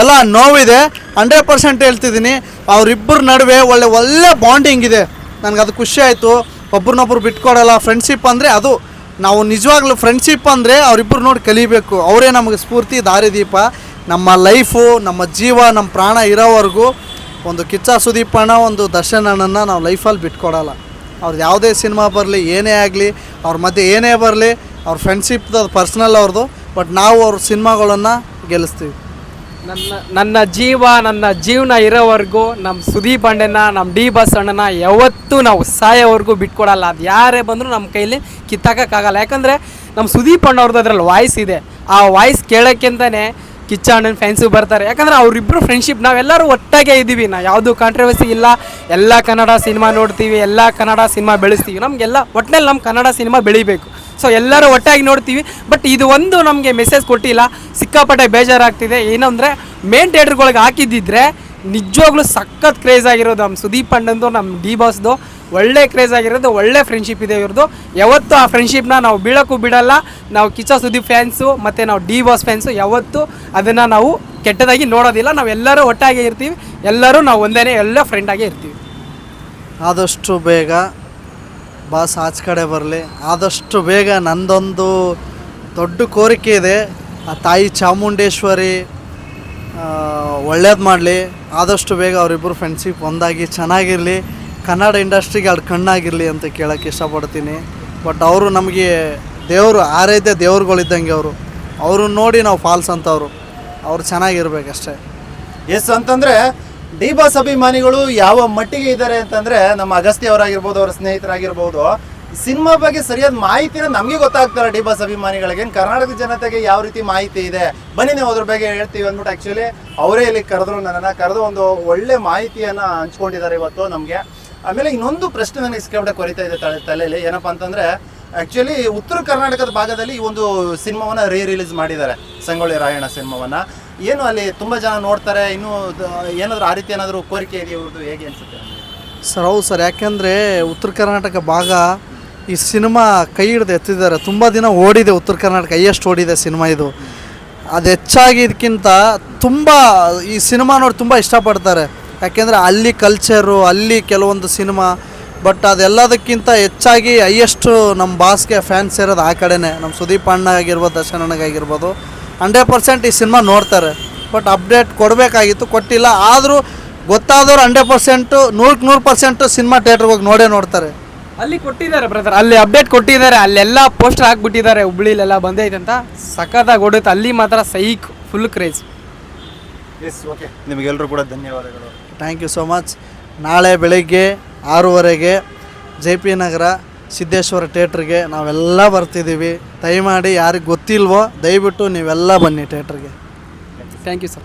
ಎಲ್ಲ ನೋವಿದೆ. ಹಂಡ್ರೆಡ್ ಪರ್ಸೆಂಟ್ ಹೇಳ್ತಿದ್ದೀನಿ. ಅವರಿಬ್ಬರ ನಡುವೆ ಒಳ್ಳೆ ಒಳ್ಳೆ ಬಾಂಡಿಂಗ್ ಇದೆ. ನನಗೆ ಅದು ಖುಷಿ ಆಯಿತು. ಒಬ್ರನ್ನೊಬ್ರು ಬಿಟ್ಕೊಡಲ್ಲ. ಫ್ರೆಂಡ್ಶಿಪ್ ಅಂದರೆ ಅದು, ನಾವು ನಿಜವಾಗ್ಲೂ ಫ್ರೆಂಡ್ಶಿಪ್ ಅಂದರೆ ಅವರಿಬ್ಬರು ನೋಡಿ ಕಲಿಬೇಕು. ಅವರೇ ನಮಗೆ ಸ್ಫೂರ್ತಿ, ದಾರಿದೀಪ. ನಮ್ಮ ಲೈಫು, ನಮ್ಮ ಜೀವ, ನಮ್ಮ ಪ್ರಾಣ ಇರೋವರೆಗೂ ಒಂದು ಕಿಚ್ಚ ಸುದೀಪಣ್ಣ, ಒಂದು ದರ್ಶನ್ ಅಣ್ಣನ ನಾವು ಲೈಫಲ್ಲಿ ಬಿಟ್ಕೊಡಲ್ಲ. ಅವ್ರದ್ದು ಯಾವುದೇ ಸಿನಿಮಾ ಬರಲಿ, ಏನೇ ಆಗಲಿ, ಅವ್ರ ಮಧ್ಯೆ ಏನೇ ಬರಲಿ, ಅವ್ರ ಫ್ರೆಂಡ್ಶಿಪ್ದು ಪರ್ಸ್ನಲ್ ಅವ್ರದ್ದು ಬಟ್ ನಾವು ಅವ್ರ ಸಿನಿಮಾಗಳನ್ನು ಗೆಲ್ಲಿಸ್ತೀವಿ. ನನ್ನ ನನ್ನ ಜೀವ, ನನ್ನ ಜೀವನ ಇರೋವರೆಗೂ ನಮ್ಮ ಸುದೀಪ್ ಅಣ್ಣನ, ನಮ್ಮ ಡಿ ಬಸ್ ಅಣ್ಣನ ಯಾವತ್ತೂ ನಾವು ಸಾಯೋವರೆಗೂ ಬಿಟ್ಕೊಡಲ್ಲ. ಅದು ಯಾರೇ ಬಂದರೂ ನಮ್ಮ ಕೈಲಿ ಕಿತ್ತಾಕೋಕ್ಕಾಗಲ್ಲ. ಯಾಕಂದರೆ ನಮ್ಮ ಸುದೀಪ್ ಅಣ್ಣವ್ರದ್ದು ಅದರಲ್ಲಿ ವಾಯ್ಸ್ ಇದೆ. ಆ ವಾಯ್ಸ್ ಕೇಳೋಕ್ಕಿಂತಲೇ ಕಿಚ್ಚ ಅಣ್ಣನ ಫ್ಯಾನ್ಸು ಬರ್ತಾರೆ. ಯಾಕಂದ್ರೆ ಅವರಿಬ್ಬರು ಫ್ರೆಂಡ್ಶಿಪ್ ನಾವೆಲ್ಲರೂ ಒಟ್ಟಾಗೆ ಇದ್ದೀವಿ. ನಾ ಯಾವುದು ಕಾಂಟ್ರವರ್ಸಿ ಇಲ್ಲ. ಎಲ್ಲ ಕನ್ನಡ ಸಿನಿಮಾ ನೋಡ್ತೀವಿ, ಎಲ್ಲ ಕನ್ನಡ ಸಿನಿಮಾ ಬೆಳೆಸ್ತೀವಿ. ನಮಗೆಲ್ಲ ಒಟ್ಟಿನಲ್ಲಿ ನಮ್ಮ ಕನ್ನಡ ಸಿನಿಮಾ ಬೆಳಿಬೇಕು. ಸೊ ಎಲ್ಲರೂ ಒಟ್ಟಾಗಿ ನೋಡ್ತೀವಿ. ಬಟ್ ಇದು ಒಂದು ನಮಗೆ ಮೆಸೇಜ್ ಕೊಟ್ಟಿಲ್ಲ. ಸಿಕ್ಕಾಪಟ್ಟೆ ಬೇಜಾರಾಗ್ತಿದೆ. ಏನಂದರೆ ಮೇನ್ ಥಿಯೇಟ್ರ್ಗಳಿಗೆ ಹಾಕಿದ್ದಿದ್ರೆ ನಿಜವಾಗ್ಲೂ ಸಖತ್ ಕ್ರೇಜ್ ಆಗಿರೋದು ನಮ್ಮ ಸುದೀಪ್ ಅಣ್ಣಂದು ನಮ್ಮ ಡಿ ಬಾಸ್ದು ಒಳ್ಳೆ ಕ್ರೇಜ್ ಆಗಿರೋದು, ಒಳ್ಳೆ ಫ್ರೆಂಡ್ಶಿಪ್ ಇದೆ ಇವ್ರದ್ದು ಯಾವತ್ತೂ ಆ ಫ್ರೆಂಡ್ಶಿಪ್ನ ನಾವು ಬೀಳೋಕ್ಕೂ ಬಿಡಲ್ಲ. ನಾವು ಕಿಚ್ಚ ಸುದೀಪ್ ಫ್ಯಾನ್ಸು ಮತ್ತು ನಾವು ಡಿ ಬಾಸ್ ಫ್ಯಾನ್ಸು ಯಾವತ್ತೂ ಅದನ್ನು ನಾವು ಕೆಟ್ಟದಾಗಿ ನೋಡೋದಿಲ್ಲ. ನಾವು ಎಲ್ಲರೂ ಒಟ್ಟಾಗಿ ಇರ್ತೀವಿ. ಎಲ್ಲರೂ ನಾವು ಒಂದೇ ಎಲ್ಲ ಫ್ರೆಂಡಾಗೇ ಇರ್ತೀವಿ. ಆದಷ್ಟು ಬೇಗ ಬಾಸ್ ಆಚೆ ಕಡೆ ಬರಲಿ. ಆದಷ್ಟು ಬೇಗ ನಂದೊಂದು ದೊಡ್ಡ ಕೋರಿಕೆ ಇದೆ. ಆ ತಾಯಿ ಚಾಮುಂಡೇಶ್ವರಿ ಒಳ್ಳೇದು ಮಾಡಲಿ. ಆದಷ್ಟು ಬೇಗ ಅವರಿಬ್ಬರು ಫ್ರೆಂಡ್ಶಿಪ್ ಒಂದಾಗಿ ಚೆನ್ನಾಗಿರಲಿ. ಕನ್ನಡ ಇಂಡಸ್ಟ್ರಿಗೆ ಎರಡು ಕಣ್ಣಾಗಿರಲಿ ಅಂತ ಕೇಳೋಕ್ಕೆ ಇಷ್ಟಪಡ್ತೀನಿ. ಬಟ್ ಅವರು ನಮಗೆ ದೇವರು ಆರೈದ್ಯ ದೇವ್ರುಗಳಿದ್ದಂಗೆ ಅವರು. ಅವ್ರನ್ನ ನೋಡಿ ನಾವು ಫಾಲ್ಸ್ ಅಂತವರು. ಅವ್ರು ಚೆನ್ನಾಗಿರ್ಬೇಕಷ್ಟೇ. ಎಸ್ ಅಂತಂದರೆ ಡಿ ಬಾಸ್ ಅಭಿಮಾನಿಗಳು ಯಾವ ಮಟ್ಟಿಗೆ ಇದ್ದಾರೆ ಅಂತಂದರೆ, ನಮ್ಮ ಅಗಸ್ತಿ ಅವರಾಗಿರ್ಬೋದು, ಅವರ ಸ್ನೇಹಿತರಾಗಿರ್ಬೋದು, ಸಿನಿಮಾ ಬಗ್ಗೆ ಸರಿಯಾದ ಮಾಹಿತಿನ ನಮಗೆ ಗೊತ್ತಾಗ್ತಾರೆ ಡಿ ಬಾಸ್ ಅಭಿಮಾನಿಗಳಿಗೆ ಕರ್ನಾಟಕ ಜನತೆಗೆ ಯಾವ ರೀತಿ ಮಾಹಿತಿ ಇದೆ? ಬನ್ನಿ ನೀವು ಅದ್ರ ಬಗ್ಗೆ ಹೇಳ್ತೀವಿ ಅಂದ್ಬಿಟ್ಟು ಆ್ಯಕ್ಚುಲಿ ಅವರೇ ಇಲ್ಲಿ ಕರೆದ್ರು ನನ್ನನ್ನು. ಕರೆದು ಒಂದು ಒಳ್ಳೆ ಮಾಹಿತಿಯನ್ನು ಹಂಚ್ಕೊಂಡಿದ್ದಾರೆ ಇವತ್ತು ನಮಗೆ. ಆಮೇಲೆ ಇನ್ನೊಂದು ಪ್ರಶ್ನೆ ನನಗೆ ಸಿಕ್ಕಾಪಟ್ಟೆ ಕೊರಿತಾ ಇದೆ ತಲೆ ತಲೆಯಲ್ಲಿ. ಏನಪ್ಪಾ ಅಂತಂದ್ರೆ ಆಕ್ಚುಲಿ ಉತ್ತರ ಕರ್ನಾಟಕದ ಭಾಗದಲ್ಲಿ ಈ ಒಂದು ಸಿನಿಮಾವನ್ನ ರೀ ರಿಲೀಸ್ ಮಾಡಿದ್ದಾರೆ. ಸಂಗೊಳ್ಳಿ ರಾಯಣ್ಣ ಸಿನಿಮಾವನ್ನ. ಏನು ಅಲ್ಲಿ ತುಂಬಾ ಜನ ನೋಡ್ತಾರೆ, ಇನ್ನು ಏನಾದ್ರು ಆ ರೀತಿ ಏನಾದ್ರು ಕೋರಿಕೆ ಇದೆಯಾ ಇವ್ರದ್ದು ಹೇಗೆ ಅನ್ಸುತ್ತೆ ಸರ್, ಹೌದು ಸರ್. ಯಾಕೆಂದರೆ ಉತ್ತರ ಕರ್ನಾಟಕ ಭಾಗ ಈ ಸಿನಿಮಾ ಕೈ ಹಿಡ್ದು ಎತ್ತಿದ್ದಾರೆ. ತುಂಬ ದಿನ ಓಡಿದೆ ಉತ್ತರ ಕರ್ನಾಟಕ, ಹೈಯೆಸ್ಟ್ ಓಡಿದೆ ಸಿನಿಮಾ ಇದು. ಅದು ಹೆಚ್ಚಾಗಿ ಇದಕ್ಕಿಂತ ತುಂಬ ಈ ಸಿನಿಮಾ ನೋಡಿ ತುಂಬ ಇಷ್ಟಪಡ್ತಾರೆ. ಯಾಕೆಂದರೆ ಅಲ್ಲಿ ಕಲ್ಚರು ಅಲ್ಲಿ ಕೆಲವೊಂದು ಸಿನಿಮಾ ಬಟ್ ಅದೆಲ್ಲದಕ್ಕಿಂತ ಹೆಚ್ಚಾಗಿ ಹೈಯೆಸ್ಟು ನಮ್ಮ ಬಾಸ್ಗೆ ಫ್ಯಾನ್ಸ್ ಇರೋದು ಆ ಕಡೆನೇ. ನಮ್ಮ ಸುದೀಪ್ ಅಣ್ಣ ಆಗಿರ್ಬೋದು ದರ್ಶನ್ ಅಣ್ಣಗಾಗಿರ್ಬೋದು ಹಂಡ್ರೆಡ್ ಪರ್ಸೆಂಟ್ ಈ ಸಿನಿಮಾ ನೋಡ್ತಾರೆ. ಬಟ್ ಅಪ್ಡೇಟ್ ಕೊಡಬೇಕಾಗಿತ್ತು ಕೊಟ್ಟಿಲ್ಲ. ಆದರೂ ಗೊತ್ತಾದವ್ರು ಹಂಡ್ರೆಡ್ ಪರ್ಸೆಂಟು ನೂರಕ್ಕೆ ನೂರು ಪರ್ಸೆಂಟು ಸಿನಿಮಾ ಥಿಯೇಟ್ರಿಗೆ ಹೋಗಿ ನೋಡೇ ನೋಡ್ತಾರೆ. ಅಲ್ಲಿ ಕೊಟ್ಟಿದ್ದಾರೆ ಬ್ರದರ್ ಅಲ್ಲಿ ಅಪ್ಡೇಟ್ ಕೊಟ್ಟಿದ್ದಾರೆ. ಅಲ್ಲೆಲ್ಲ ಪೋಸ್ಟರ್ ಹಾಕ್ಬಿಟ್ಟಿದ್ದಾರೆ. ಹುಬ್ಳಿಲೆಲ್ಲ ಬಂದೈತೆ ಅಂತ ಸಖತ್ತಾಗಿ ಓಡುತ್ತೆ ಅಲ್ಲಿ ಮಾತ್ರ psych full craze yes okay ನಿಮಗೆಲ್ಲರೂ ಕೂಡ ಧನ್ಯವಾದಗಳು. ಥ್ಯಾಂಕ್ ಯು ಸೋ ಮಚ್ ನಾಳೆ ಬೆಳಿಗ್ಗೆ ಆರೂವರೆಗೆ ಜೆ ಪಿ ನಗರ ಸಿದ್ದೇಶ್ವರ ಥಿಯೇಟ್ರಿಗೆ ನಾವೆಲ್ಲ ಬರ್ತಿದ್ದೀವಿ. ದಯಮಾಡಿ ಯಾರಿಗೆ ಗೊತ್ತಿಲ್ವೋ ದಯವಿಟ್ಟು ನೀವೆಲ್ಲ ಬನ್ನಿ ಥಿಯೇಟ್ರಿಗೆ. Thank you sir